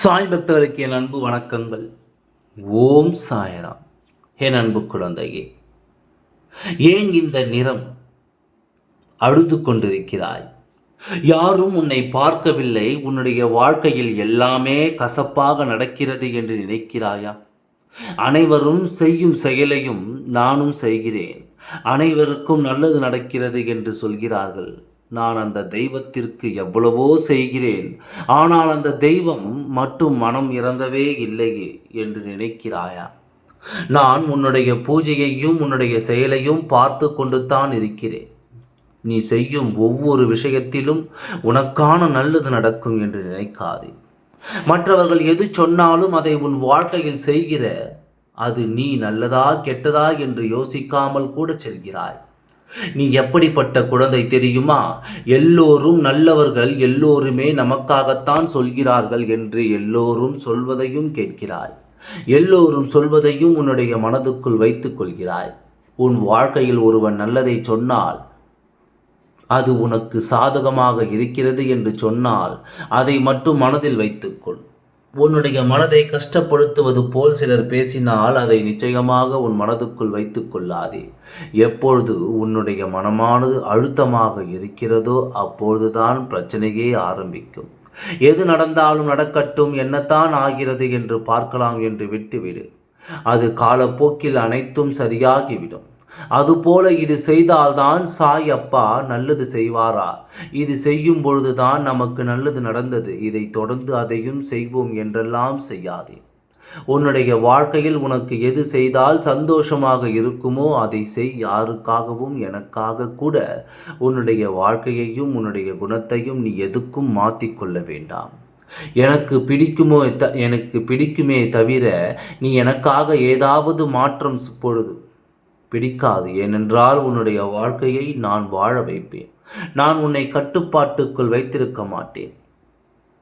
சாய் பக்தர்களுக்கு என் அன்பு வணக்கங்கள். ஓம் சாயராம். என் அன்பு குழந்தையே ஏன் இந்த நிறம் அழுது கொண்டிருக்கிறாய்? யாரும் உன்னை பார்க்கவில்லை. உன்னுடைய வாழ்க்கையில் எல்லாமே கசப்பாக நடக்கிறது என்று நினைக்கிறாயா? அனைவரும் செய்யும் செயலையும் நானும் செய்கிறேன். அனைவருக்கும் நல்லது நடக்கிறது என்று சொல்கிறார்கள். நான் அந்த தெய்வத்திற்கு எவ்வளவோ செய்கிறேன். ஆனால் அந்த தெய்வம் மட்டும் மனம் இறங்கவே இல்லையே என்று நினைக்கிறாயா? நான் உன்னுடைய பூஜையையும் உன்னுடைய செயலையும் பார்த்து கொண்டு தான் இருக்கிறேன். நீ செய்யும் ஒவ்வொரு விஷயத்திலும் உனக்கான நல்லது நடக்கும் என்று நினைக்காதே. மற்றவர்கள் எது சொன்னாலும் அதை உன் வாழ்க்கையில் செய்கிற அது நீ நல்லதா கெட்டதா என்று யோசிக்காமல் கூட செல்கிறாய். நீ எப்படிப்பட்ட குழந்தை தெரியுமா? எல்லோரும் நல்லவர்கள் எல்லோருமே நமக்காகத்தான் சொல்கிறார்கள் என்று எல்லோரும் சொல்வதையும் கேட்கிறாய். எல்லோரும் சொல்வதையும் உன்னுடைய மனதுக்குள் வைத்துக் கொள்கிறாய். உன் வாழ்க்கையில் ஒருவன் நல்லதை சொன்னால் அது உனக்கு சாதகமாக இருக்கிறது என்று சொன்னால் அதை மட்டும் மனதில் வைத்துக்கொள் உன்னுடைய மனதை கஷ்டப்படுத்துவது போல் சிலர் பேசினால் அதை நிச்சயமாக உன் மனதுக்குள் வைத்து கொள்ளாதே. எப்பொழுது உன்னுடைய மனமானது அழுத்தமாக இருக்கிறதோ அப்பொழுதுதான் பிரச்சனையே ஆரம்பிக்கும். எது நடந்தாலும் நடக்கட்டும் என்னத்தான் ஆகிறது என்று பார்க்கலாம் என்று விட்டுவிடு. அது காலப்போக்கில் அனைத்தும் சரியாகிவிடும். அதுபோல இது செய்தால்தான் சாய் அப்பா நல்லது செய்வாரா? இது செய்யும் பொழுதுதான் நமக்கு நல்லது நடந்தது. இதை தொடர்ந்து அதையும் செய்வோம் என்றெல்லாம் செய்யாதே. உன்னுடைய வாழ்க்கையில் உனக்கு எது செய்தால் சந்தோஷமாக இருக்குமோ அதை செய். யாருக்காகவும் எனக்காக கூட உன்னுடைய வாழ்க்கையையும் உன்னுடைய குணத்தையும் நீ எதுக்கும் மாற்றிக்கொள்ள வேண்டாம். எனக்கு பிடிக்குமோ த எனக்கு பிடிக்குமே தவிர நீ எனக்காக ஏதாவது மாற்றம் பொழுது பிடிக்காது. ஏனென்றால் உன்னுடைய வாழ்க்கையை நான் வாழ வைப்பேன். நான் உன்னை கட்டுப்பாட்டுக்குள் வைத்திருக்க மாட்டேன்.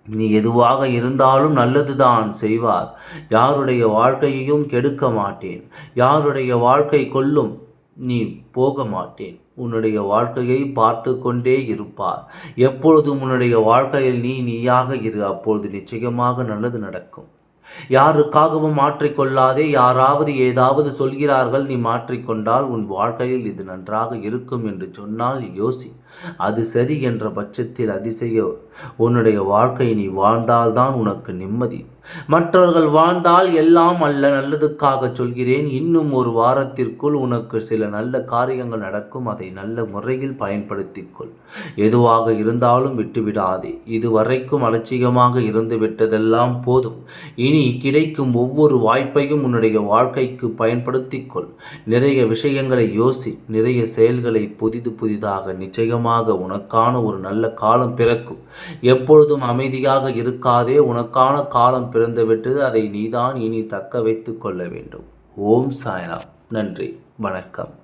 நீ எதுவாக இருந்தாலும் நல்லதுதான் செய்வார். யாருடைய வாழ்க்கையையும் கெடுக்க மாட்டேன். யாருடைய வாழ்க்கை கொள்ளும் நீ போக மாட்டேன். உன்னுடைய வாழ்க்கையை பார்த்து கொண்டே இருப்பார். எப்பொழுதும் உன்னுடைய வாழ்க்கையில் நீ நீயாக இரு. அப்பொழுது நிச்சயமாக நல்லது நடக்கும். யாருக்காகவும் மாற்றிக்கொள்ளாதே யாராவது ஏதாவது சொல்கிறார்கள் நீ மாற்றிக்கொண்டால் உன் வாழ்க்கையில் இது நன்றாக இருக்கும் என்று சொன்னால் யோசி. அது சரி என்ற பட்சத்தில் அதிசய உன்னுடைய வாழ்க்கை நீ வாழ்ந்தால்தான் உனக்கு நிம்மதி. மற்றவர்கள் வாழ்ந்தால் எல்லாம் அல்ல நல்லதுக்காக சொல்கிறேன். இன்னும் ஒரு வாரத்திற்குள் உனக்கு சில நல்ல காரியங்கள் நடக்கும். அதை நல்ல முறையில் பயன்படுத்திக்கொள். எதுவாக இருந்தாலும் விட்டுவிடாதே. இதுவரைக்கும் அலட்சியமாக இருந்து விட்டதெல்லாம் போதும். இனி கிடைக்கும் ஒவ்வொரு வாய்ப்பையும் உன்னுடைய வாழ்க்கைக்கு பயன்படுத்திக்கொள். நிறைய விஷயங்களை யோசி நிறைய செயல்களை புதிது புதிதாக நிச்சயமாக உனக்கான ஒரு நல்ல காலம் பிறக்கும். எப்பொழுதும் அமைதியாக இருக்காதே. உனக்கான காலம் பிறந்துவிட்டது அதை நீதான் இனி தக்க வைத்து கொள்ள வேண்டும். ஓம் சாய்ராம். நன்றி. வணக்கம்.